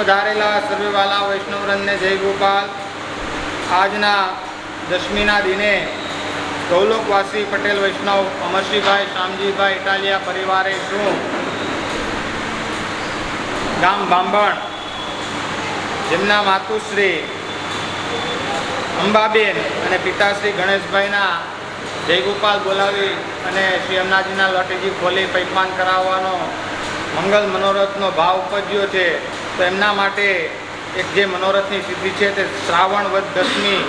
પધારેલા સર્વેવાલા વૈષ્ણવરંદને જય ગોપાલ. આજના દશમીના દિને ગૌલોકવાસી પટેલ, વૈષ્ણવ અમરશીભાઈ શામજીભાઈ ઇટાલિયા પરિવારે શું? ગામ બાંભણ જેમના માતુશ્રી અંબાબેન અને પિતાશ્રી ગણેશભાઈના જયગોપાલ બોલાવી અને શ્રી અમનાજીના લોટેજી ખોલી પૈકમાન કરાવવાનો મંગલ મનોરથનો ભાવ ઉપજ્યો છે. તો એમના માટે એક જે મનોરથની સિદ્ધિ છે તે શ્રાવણ વધ દસમી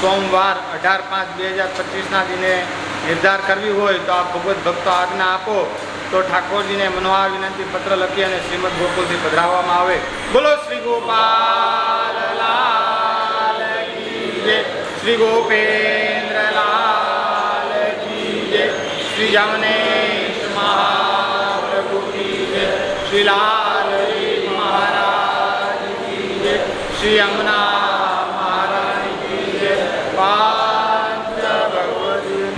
સોમવાર અઢાર પાંચ બે હજાર પચીસના દિને નિર્ધાર કરવી હોય તો આ ભગવત ભક્તો આજ્ઞા આપો તો ઠાકોરજીને મનોહર વિનંતી પત્ર લખી અને શ્રીમદ ગોકુલથી પધરાવવામાં આવે. બોલો શ્રી ગોપાલ લાલ શ્રી ગોપેન્દ્ર લાલ શ્રી જામનેશ મહાપ્રભુ શ્રી લાલજી શ્રી અમના મહારાણી પાંચ ભગવતી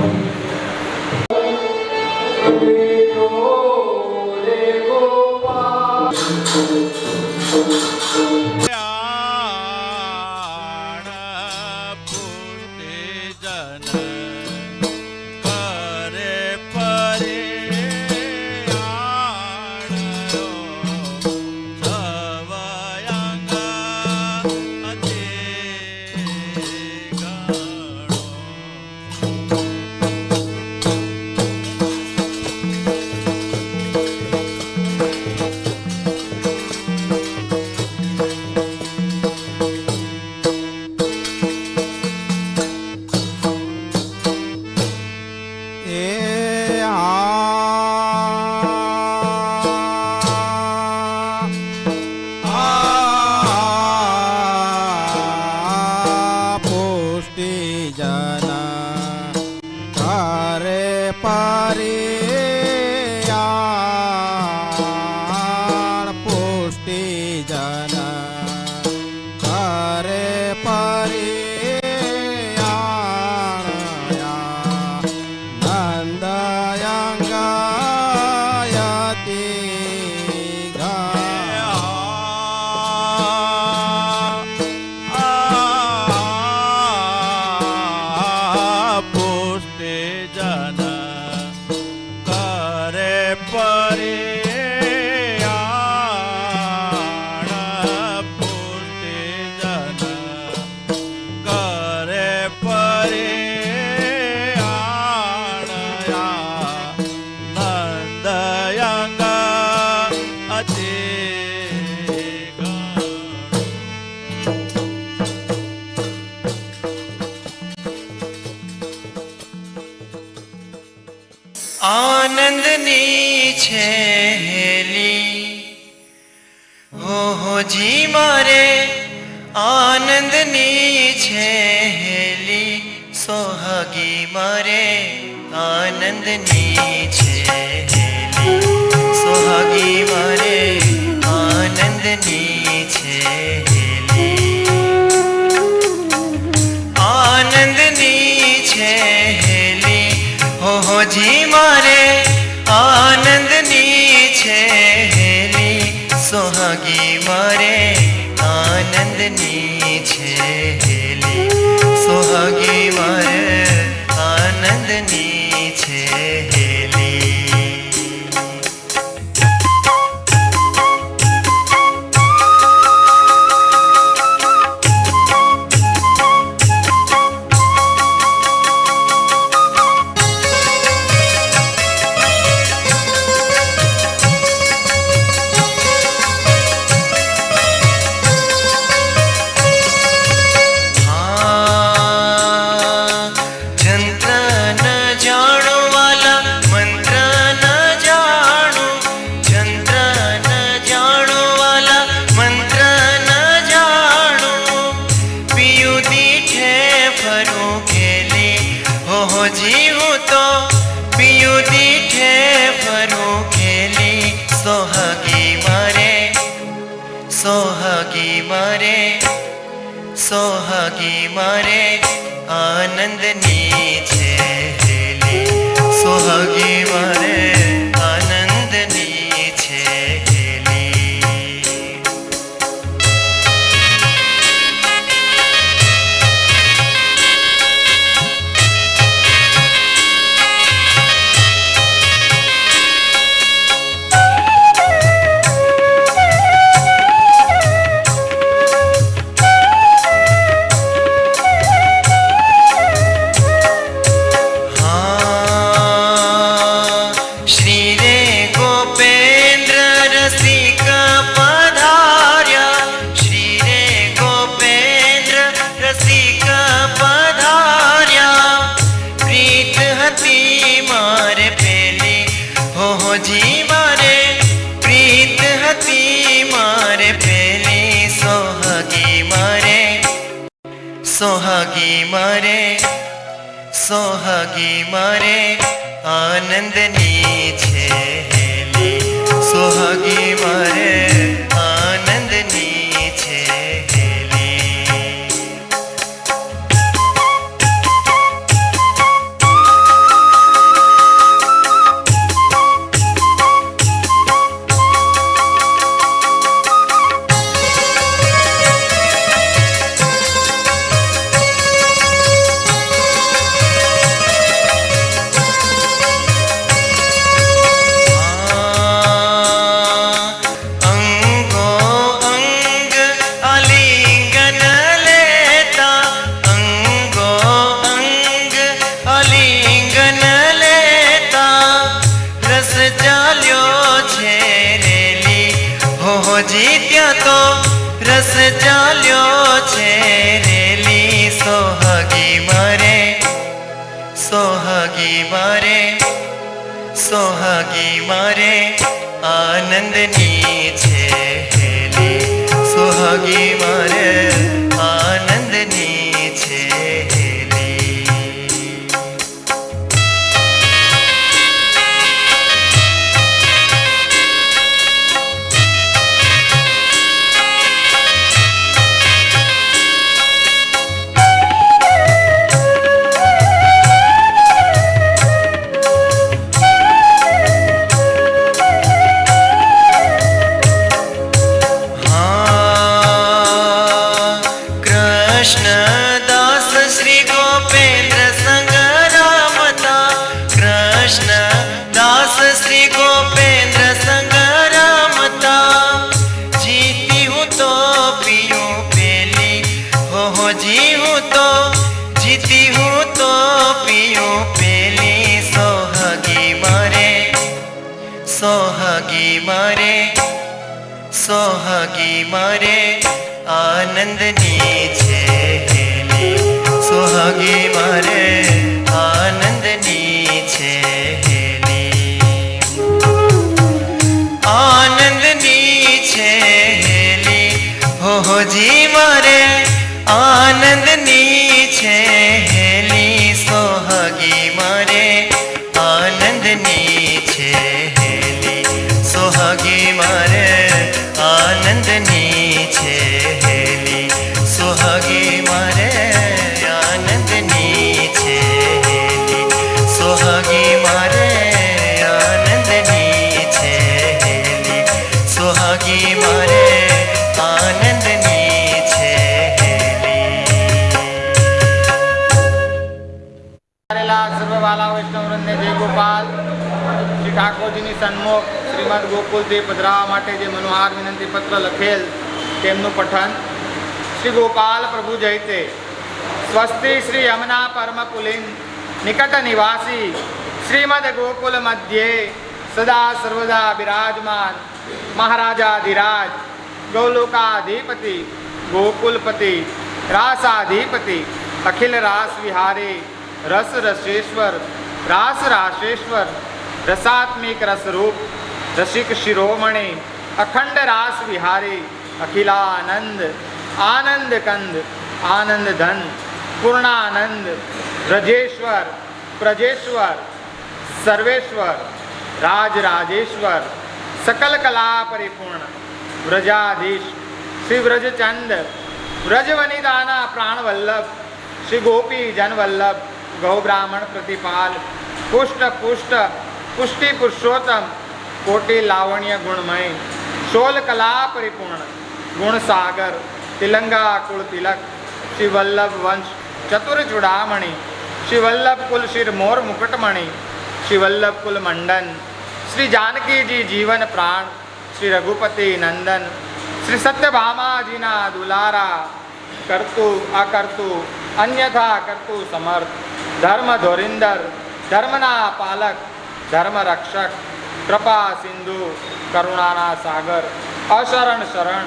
સોહાગી મારે સોહાગી મારે આનંદની છે સોહાગી મારે સોહાગી મારે આનંદની છે હેલી. સોહાગી મારે સોહાગી મારે, આનંદની છે હેલી સોહાગી મારે, આનંદની છે હેલી આનંદની છે હેલી હોજી મારે, આનંદની સન્મુખ શ્રીમદ ગોકુલથી પધરાવા માટે જે મનોહાર વિનંતી પત્ર લખેલ તેમનું પઠન. શ્રી ગોપાલ પ્રભુ જયતે. સ્વસ્તિ શ્રી યમના પરમ પુલિન નિકટ નિવાસી શ્રીમદ ગોકુલ મધ્યે સદા સર્વદા બિરાજમાન. મહારાજાધિરાજ, ગૌલોકાધિપતિ, ગોકુલપતિ, રાસાધિપતિ, અખિલ રાસ વિહારે, રસ રસેશ્વર, રાસ રાશેશ્વર રસાત્મિક રસરૂપ, રસિક શિરોમણી, અખંડ રાસ વિહારી, અખિલાનંદ, આનંદ કંદ, આનંદ ધન, પૂર્ણાનંદ રજેશ્વર પ્રજેશ્વર સર્વેશ્વર, રાજરાજેશ્વર, સકલ કલા પરિપૂર્ણ, વ્રજાધીશ, શ્રી વ્રજચંદ, વ્રજવનિદાના પ્રાણવલ્લભ, શ્રી ગોપી જનવલ્લભ, ગૌબ્રાહ્મણ પ્રતિપાલ, પુષ્ટ પુષ્ટ પુષ્ટિ પુરુષોત્તમ, કોટી લાવણ્ય ગુણમય શોલ કલા પરિપૂર્ણ ગુણ સાગર તિલંગા કુળ તિલક શ્રી વલ્લભ વંશ, ચતુર ચૂડામણી શ્રી વલ્લભ કુલ શિર મોર મુકટમણી શ્રી વલ્લભ કુલ મંડન, શ્રી જાનકીજી જીવન પ્રાણ, શ્રી રઘુપતિ નંદન, શ્રી સત્યભામાજીના દુલારા, કરતું અકર્તું અન્યથા કરતું સમર્થ, ધર્મ ધોરિંદર, ધર્મના પાલક ધર્મ રક્ષક, કૃપા સિંધુ, કરુણાના સાગર, અશરણ શરણ,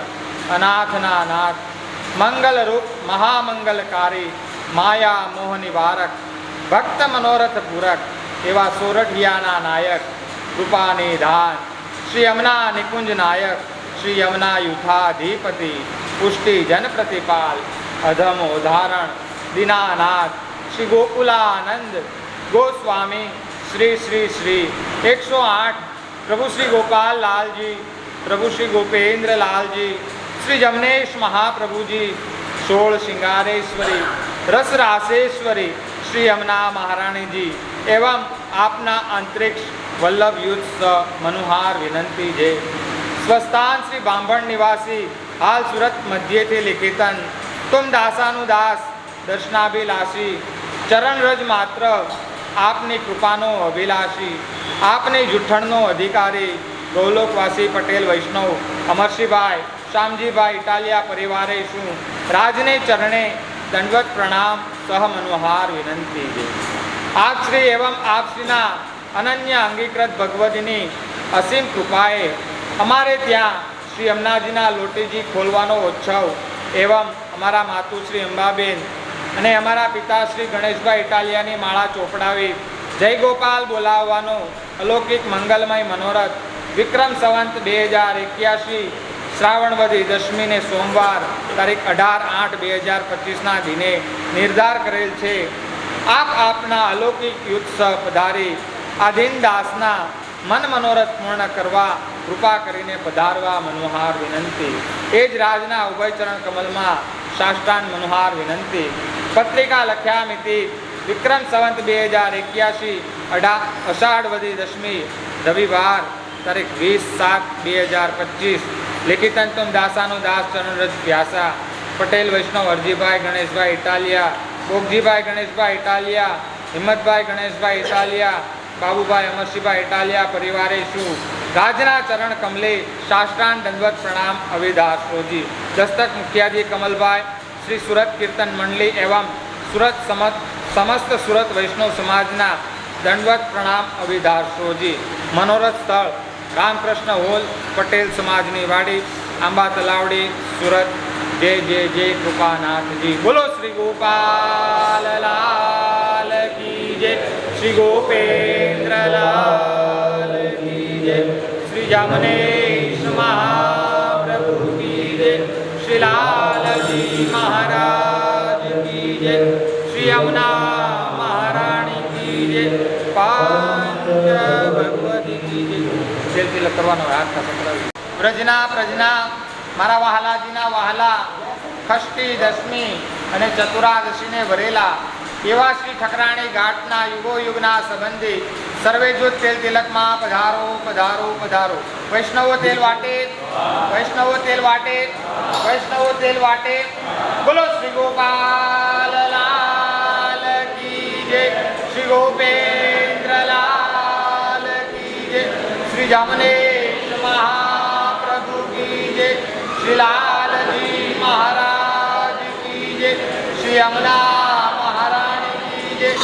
અનાથના નાથ, મંગલરૂપ, મહામંગલકારી, માયા મોહ નિવારક, ભક્ત મનોરથ પૂરક, એવા સોરઠિયાના નાયક કૃપાની ધાન, શ્રી યમુના નિકુંજ નાયક, શ્રી યમુના યુથાધિપતિ પુષ્ટિ જનપ્રતિપાલ અધમ ઉદાહરણ દિનાનાથ, શ્રી ગોકુલાનંદ, ગોસ્વામી શ્રી શ્રી શ્રી. એકસો આઠ. પ્રભુ શ્રી ગોપાલ લાલજી. પ્રભુ શ્રી ગોપેન્દ્ર લાલજી શ્રી જમનેશ મહાપ્રભુજી. સોળ શિંગારેશ્વરી. રસ રાસેશ્વરી શ્રી યમુના મહારાણીજી. એવં આપના અંતરિક્ષ વલ્લભ યુદ્ધ મનુહાર વિનંતી છે. સ્વસ્થાન શ્રી બાંભણ નિવાસી. હાલ સુરત મધ્યેથી લિખિતન. તુમ દાસાનું દાસ દર્શનાભિલાષી. ચરણ રજ માત્ર. આપની કૃપાનો અભિલાષી, આપની જુઠ્ઠણનો અધિકારી, ગૌલોકવાસી પટેલ વૈષ્ણવ, અમરશીભાઈ, શ્યામજીભાઈ ઇટાલિયા પરિવારે શું રાજને ચરણે દંડવત પ્રણામ, સહ મનોહાર વિનંતી છે. આપ શ્રી એવં આપ અનન્ય અંગીકૃત ભગવતીની અસીમ કૃપાએ અમારે ત્યાં શ્રી અમનાજીના લોટીજી ખોલવાનો ઉત્સવ એવં અમારા માતુશ્રી અંબાબેન અને અમારા પિતા શ્રી ગણેશભાઈ ઇટાલિયાની માળા ચોપડાવી, જય ગોપાલ બોલાવવાનો અલૌકિક મંગલમય મનોરથ, વિક્રમ સંવંત બે હજાર એક્યાસી શ્રાવણવધી દશમીને સોમવાર તારીખ અઢાર આઠ બે હજાર પચીસના દિને નિર્ધાર કરેલ છે. આપ આપના અલૌકિક યુત્સવ પધારી, આધીન દાસના મન મનોરથ પૂર્ણ કરવા કૃપા કરીને પધારવા મનોહાર વિનંતી. એ જ રાજના ઉભયચરણ કમલમાં સાષ્ટાંગ મનોહાર વિનંતી પત્રિકા લખ્યા મિતિ વિક્રમ સંવંત બે હજાર એક્યાસી અઢા અષાઢ વધી દશમી રવિવાર તારીખ વીસ સાત બે હજાર પચીસ લિખિતન તુમ દાસાનો દાસ ચરણરજ વ્યાસા પટેલ વૈષ્ણવ અરજીભાઈ ગણેશભાઈ ઇટાલિયા ભોગજીભાઈ ગણેશભાઈ ઇટાલિયા હિંમતભાઈ ગણેશભાઈ ઇટાલિયા બાબુભાઈ અમરસિંહભાઈ ઇટાલિયા પરિવારે શું રાજના ચરણ કમલે સાષ્ટાંગ દંડવત પ્રણામ અવિદાસોજી દસ્તક મુખિયાજી કમલભાઈ, શ્રી સુરત કીર્તન મંડળી એવમ સુરત સમસ્ત સુરત વૈષ્ણવ સમાજના દંડવત પ્રણામ અવિદાસોજી મનોરથ સ્થળ, રામકૃષ્ણ હોલ, પટેલ સમાજની વાડી, આંબા તલાવડી, સુરત. જય જય જય, કૃપાનાથજી. બોલો શ્રી ગોપાલ લાલ જય. શ્રી ગોપેન્દ્ર લાલ જય. શ્રી જામનેશ શ્રી લાલજી મહારાજ કી જય શ્રી યમુના મહારાણી કી જય પાંચ કરવાનો પકડાવી પ્રજના મારા વહાલાજીના વહાલા ખષ્ટી દશમી અને ચતુરાદશીને ભરેલા એવા શ્રી ઠકરાણી ઘાટના યુગો યુગના સંબંધી સર્વે જૂથ તેલ તિલકમાં પધારો પધારો પધારો. વૈષ્ણવો તેલ વાટે, વૈષ્ણવો તેલ વાટે, વૈષ્ણવો તેલ વાટે. બોલો શ્રી ગોપાલ લાલ કી જય. શ્રી ગોપેન્દ્ર લાલ કી જય. શ્રી જામનેશ મહાપ્રભુ કી જય. શ્રી લાલજી મહારાજ કી જય. શ્રી અમલા મહારાણી કી જય.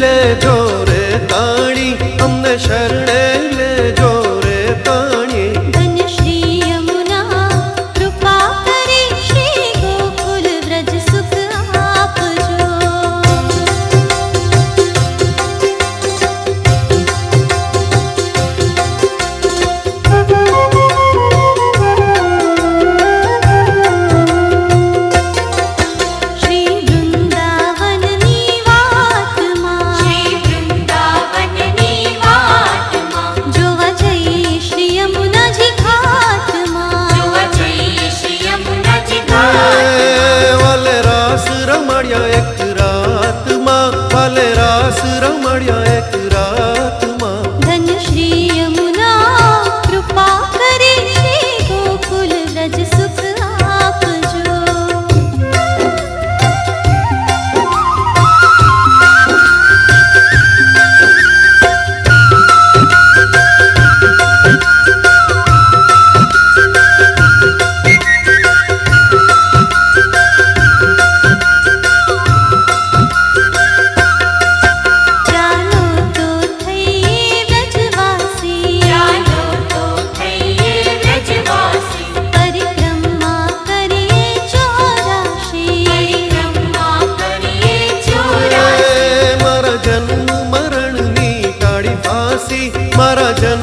લેજો રે તાણી અમને શરણે మరజన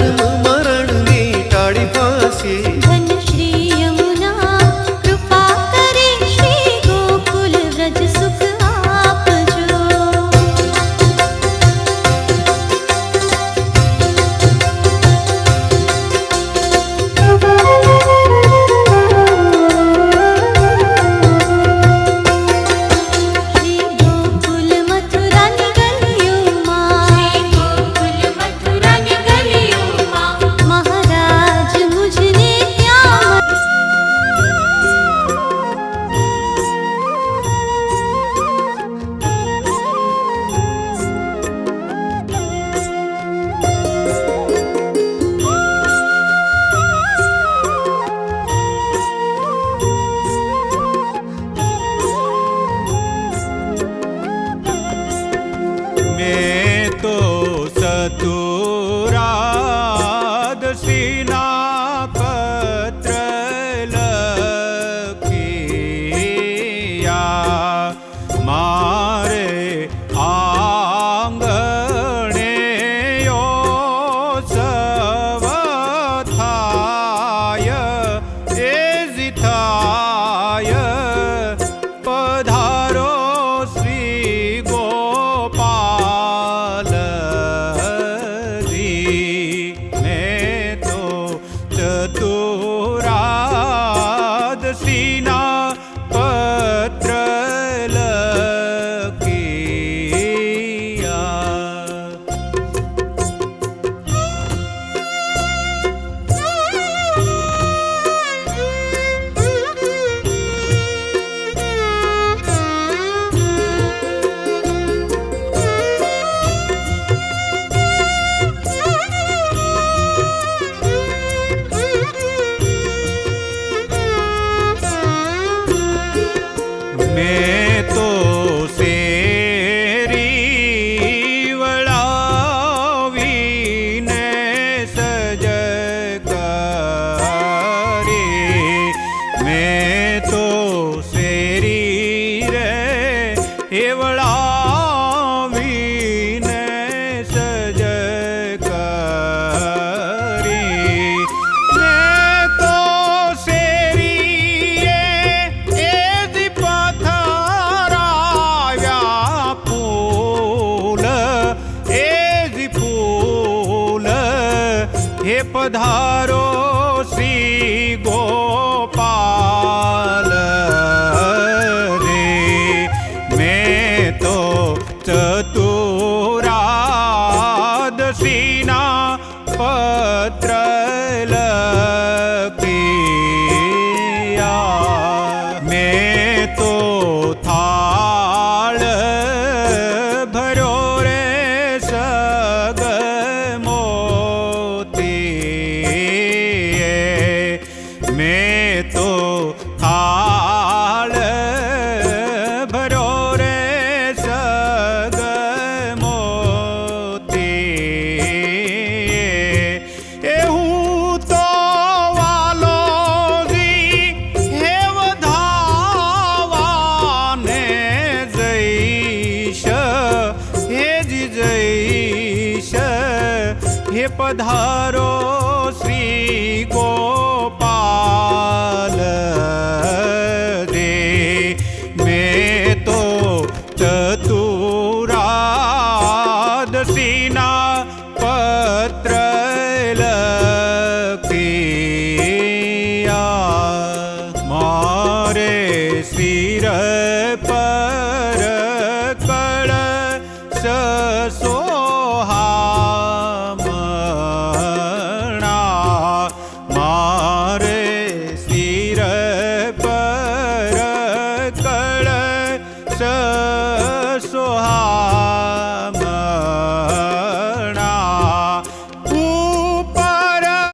પત્ર